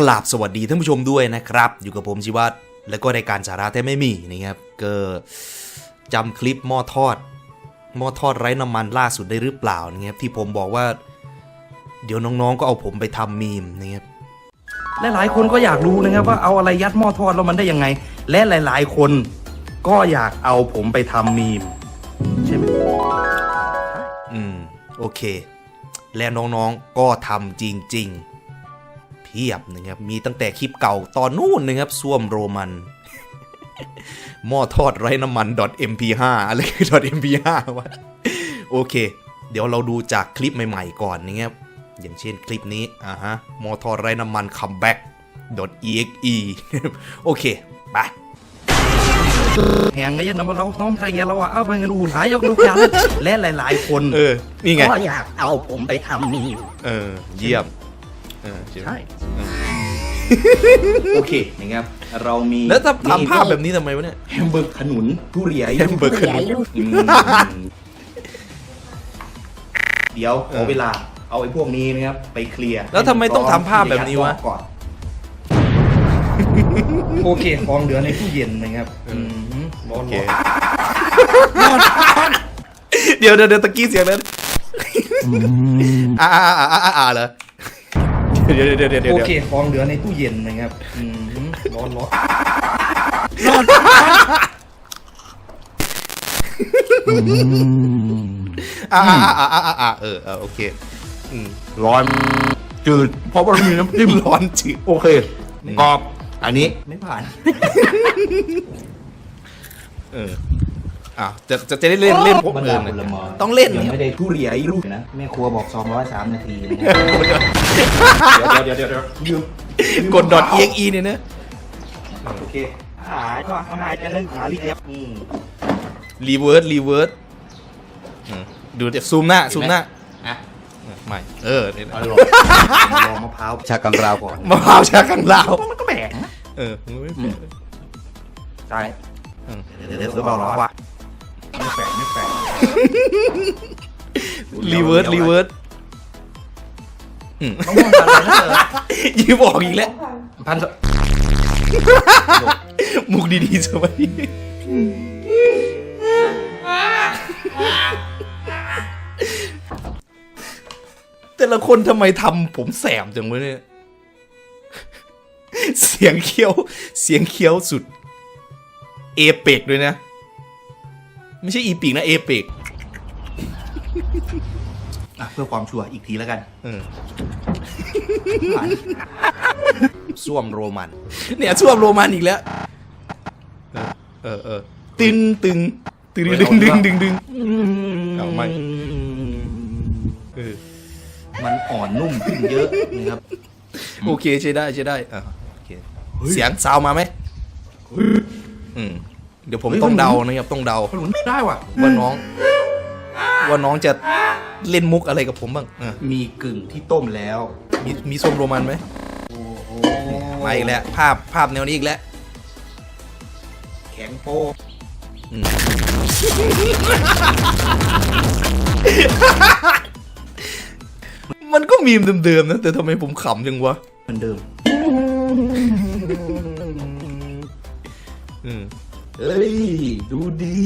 กราบสวัสดีท่านผู้ชมด้วยนะครับ อยู่กับผมชิวัตรแล้วก็รายการสาระแท้ไม่มีนะครับก็จำคลิปหม้อทอดหม้อทอดไร้น้ำมันล่าสุดได้หรือเปล่านะครับที่ผมบอกว่า เดี๋ยวน้องๆก็เอาผมไปทำมีมนะครับและหลายคนก็อยากรู้นะครับว่าเอาอะไรยัดหม้อทอดแล้วมันได้ยังไง และหลาย ๆ คนก็อยากเอาผมไปทำมีมใช่ไหมอืมโอเค และน้องๆก็ทำจริงๆเพียบนะครับ มีตั้งแต่คลิปเก่าตอนนู่นนะครับส้วมโรมันหม้อทอดไร้น้ำมัน .mp5 อะไรคือ .mp5 วะโอเค เดี๋ยวเราดูจากคลิปใหม่ๆก่อนนะครับอย่างเช่นคลิปนี้อ่าฮะหม้อทอดไร้น้ำมัน comeback .exe โอเคไปแหงไงยันนะเราต้องใครเราอะเอาไปเงินอุ่นหายกลูกยาและหลาย ๆ คน เออ นี่ไงก็อยากเอาผมไปทำมีมเออ เยี่ยม เออใช่ไหมใช่โอเคนะครับเรามีแล้วถ้าทำภาพแบบนี้ทำไมวะเนี่ยแฮมเบอร์กขนุนทุเรียนแฮมเบอร์กขนุนอืมเดี๋ยวขอเวลาเอาไอ้พวกนี้นะครับไปเคลียร์แล้วทำไมต้องทำภาพแบบนี้วะก่อนโอเคของเหลือในตู้เย็นนะครับอืมร้อนโอเคร้อนเดี๋ยวเดี๋ยวเดี๋ยวตะกี้เสียงนั้นอ่าอ่าอ่าอ่าอ่าเหรอ เดี๋ยวเดี๋ยวเดี๋ยวเดี๋ยวเดี๋ยวโอเคของเหลือในตู้เย็นนะครับอืมร้อนร้อนอ่าอ่าอ่าอ่าอ่าอ่าเออเออโอเคอืมร้อนจืดเพราะว่ามันมีน้ำจิ้มร้อนจืดโอเคกรอบอันนี้ ไม่ผ่าน เออ อ่าจะจะจะได้เล่นเล่นพวกบรรเอดาอผลไม้ต้องเล่นยังเนี่ย ไม่ได้ทุเรียนลูกนะแม่ครัวบอก203นาทีนะครับเดี๋ยวเดี๋ยวเดี๋ยวยืมกด .exe เนี่ยนะโอเคหายก็หายจะเล่นหาลีเอฟอืมรีเวิร์สรีเวิร์สดูเดี๋ยวซูมหน้าซูมหน้าอะเออไม่เออเนี่ยนะอร่อยลองมะพร้าวชากังราวก่อนมะพร้าวชากังลาวมันก็แบ่งนะเออมึงไม่แปลกเลยใช่อืม เดี๋ยวเดี๋ยวเดี๋ยวเบาหรอวะ ไม่แปลกไม่แปลกรีเวิร์สรีเวิร์สอืมมะม่วงพันธุ์อะไรนะเออยิ้มออกอีกแล้วพันธุ์มุกดีๆสวัสดีแต่ละคนทำไมทำผมแสบจังวะเนี่ย เสียงเคี้ยว เสียงเคี้ยวสุด เอเปกด้วยนะ ไม่ใช่อีปีกนะเอเปกอะเพื่อความชัวร์อีกทีแล้วกันเออส้วมโรมัน เนี่ยส้วมโรมันอีกแล้วเออเออเออตึงตึงตึงดึงดึงดึงดึงเอาไม่เออมันอ่อนนุ่มขึ้นเยอะนะครับโอเคใช้ได้ใช้ได้อะโอเคเสียงซาวมาไหมอืม เดี๋ยวผมเฮ้ยต้องมันเดานะครับต้องเดาขนุนไม่ได้ว่ะว่าน้อง ว่าน้องจะเล่นมุกอะไรกับผมบ้างอะมีกึ่งที่ต้มแล้ว มีมีส้มโรมันไหมโอ้โหมาอีกแล้วภาพภาพแนวนี้อีกแล้วแข็งโป๊กอืมมันก็มีมเดิมๆนะแต่ทำไมผมขำจังวะเหมือนเดิมอืม เอ้ย ดูดี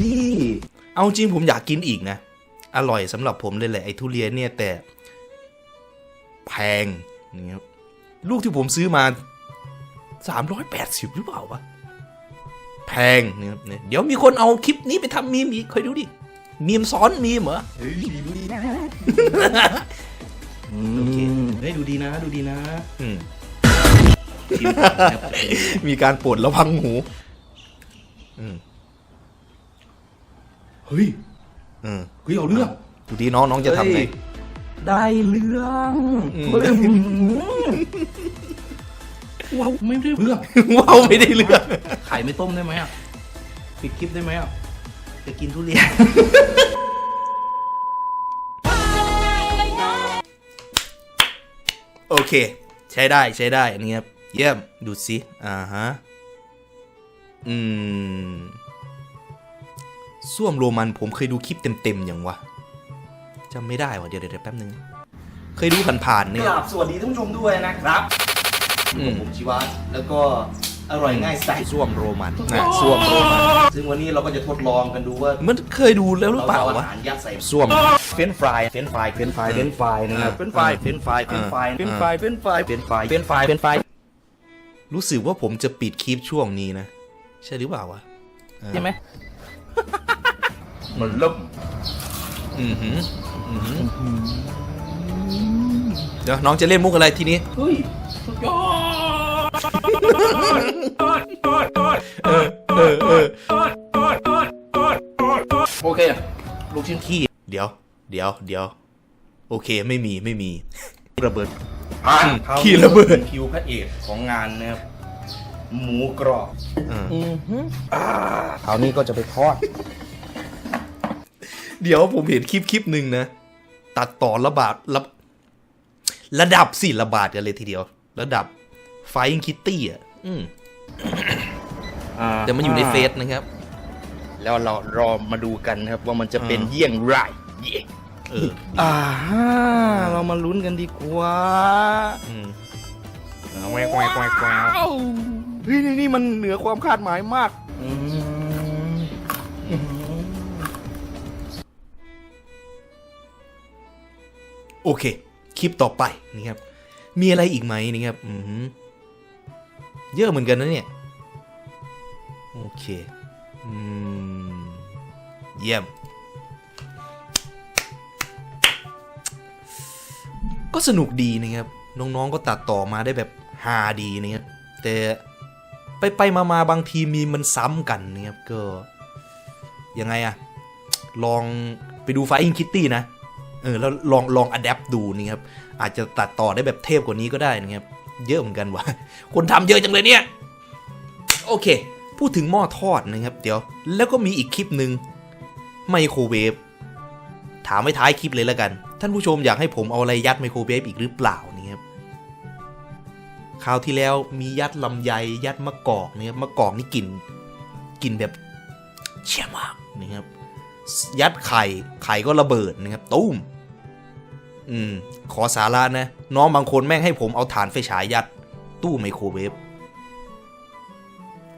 เอาจริงผมอยากกินอีกนะ อร่อยสำหรับผมเลยแหละไอ้ทุเรียนเนี่ยแต่ แพงอย่างเงี้ยลูกที่ผมซื้อมาสามร้อยแปดสิบหรือเปล่าวะ แพงเนี่ยเนี่ยเดี๋ยวมีคนเอาคลิปนี้ไปทำมีมอีกคอยดูดิ มีมซ้อนมีมเหรอเฮ้ยดูดีนะโอเคเฮ้ยดูดีนะ ดูดีนะ อืมชิมก่อนนะครับมีการปวดระวังหู อืมเฮ้ยอืมเฮ้ยเอาเรื่องดูดีน้องน้องจะทำไงเฮ้ยได้เรื่องอืมเฮ้ยว้าวไม่ได้เรื่องว้าวไม่ได้เรื่องไข่ไม่ต้มได้ไหมอะปิดคลิปได้ไหมอะจะกินทุเรียนโอเค ใช้ได้ใช้ได้อันนี้ครับเยี่ยมดูสิอ่าฮะอืม ส้วมโรมันผมเคยดูคลิปเต็มๆอย่างวะจำไม่ได้วะเดี๋ยวเดี๋ยวเดี๋ยวแป๊บนึง เคยดูผ่านๆเนี่ยกราบสวัสดีท่านผู้ชมด้วยนะครับอืมผมชีวะแล้วก็อร่อยง่ายสไตล์ส้วมโรมันนะส้วมโรมันซึ่งวันนี้เราก็จะทดลองกันดูว่ามันเคยดูแล้วหรือเปล่าอวะอาหารยัดใส่ส้วมเฟรนช์ฟรายเฟรนช์ฟรายเฟรนช์ฟรายเฟรนช์ฟรายนะครับอ่าเฟรนช์ฟรายเฟรนช์ฟรายเฟรนช์ฟรายเฟรนช์ฟรายเฟรนช์ฟรายเฟรนช์ฟรายเฟรนช์ฟรายเฟรนช์ฟรายรู้สึกว่าผมจะปิดคลิปช่วงนี้นะ ใช่หรือเปล่าวะใช่ไหม มันเริ่มอือหืออือหือเดี๋ยวน้องจะเล่นมุกอะไรทีนี้ เฮ้ยสุดยอดเออเออเออโอเค ลูกชิ้นขี้ เดี๋ยว เดี๋ยว เดี๋ยว โอเค ไม่มี ไม่มี ระเบิดผ่านขี้ระเบิดคิวพระเอกของงานนะครับ หมูกรอบเออคราวนี้ก็จะไปทอด เดี๋ยวผมเห็นคลิปคลิปหนึ่งนะ ตัดต่อระบาดระระดับสิระบาดกันเลยทีเดียว ระดับไฟคิตตี้อะอืมแต่มันอยู่ในเฟซนะครับ แล้วเรารอมาดูกันนะครับ ว่ามันจะเป็นอ่าเยี่ยงไรเย่เอออ่าเรามาลุ้นกันดีกว่าอืมเอาแวกแวกแวกแวกเฮ้ยนี่นี่มันเหนือความคาดหมายมาก โอเค คลิปต่อไปนี่ครับ มีอะไรอีกไหมนี่ครับอืมเยอะเหมือนกันนะเนี่ย โอเคอืมเยี่ยม ก็สนุกดีนะครับ น้องๆก็ตัดต่อมาได้แบบฮาดีนะครับแต่ไปไปมามาๆบางทีมีมันซ้ำกันนะครับก็ยังไงอะลองไปดูไฟอิงคิตตี้นะ เออแล้วลองลองอัดแอปดูนี่ครับอาจจะตัดต่อได้แบบเทพกว่านี้ก็ได้นะครับเยอะเหมือนกันวะคนทำเยอะจังเลยเนี่ย โอเค พูดถึงหม้อทอดนะครับ เดี๋ยว แล้วก็มีอีกคลิปหนึ่งไมโครเวฟถามไว้ท้ายคลิปเลยแล้วกัน ท่านผู้ชมอยากให้ผมเอาอะไรยัดไมโครเวฟอีกหรือเปล่านี่ครับคราวที่แล้วมียัดลำไยยัดมะกอกนะครับมะกอกนี่กลิ่นกลิ่นแบบเชี่ยมากนะครับ ยัดไข่ไข่ก็ระเบิดนะครับตุ้ม อืม ขอสาระนะ น้องบางคนแม่งให้ผมเอาฐานไฟฉายยัด ตู้ไมโครเวฟ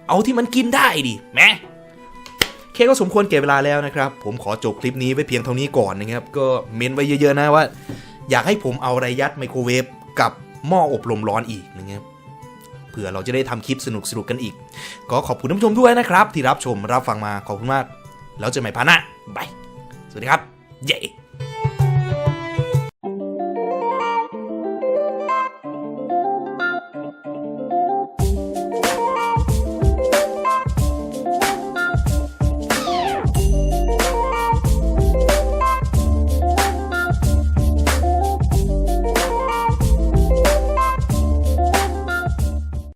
เอาที่มันกินได้ดิแม่เคก็สมควรเก็บเวลาแล้วนะครับ ผมขอจบคลิปนี้ไว้เพียงเท่านี้ก่อนนะครับ ก็เมนไว้เยอะๆนะว่า อยากให้ผมเอาอะไรยัดไมโครเวฟกับหม้ออบลมร้อนอีกนะครับเผื่อเราจะได้ทำคลิปสนุกๆกันอีก ก็ขอบคุณท่านผู้ชมด้วยนะครับ ที่รับชมรับฟังมาขอบคุณมาก แล้วเจอกันใหม่พาร์ทหน้าบายสวัสดีครับ เย้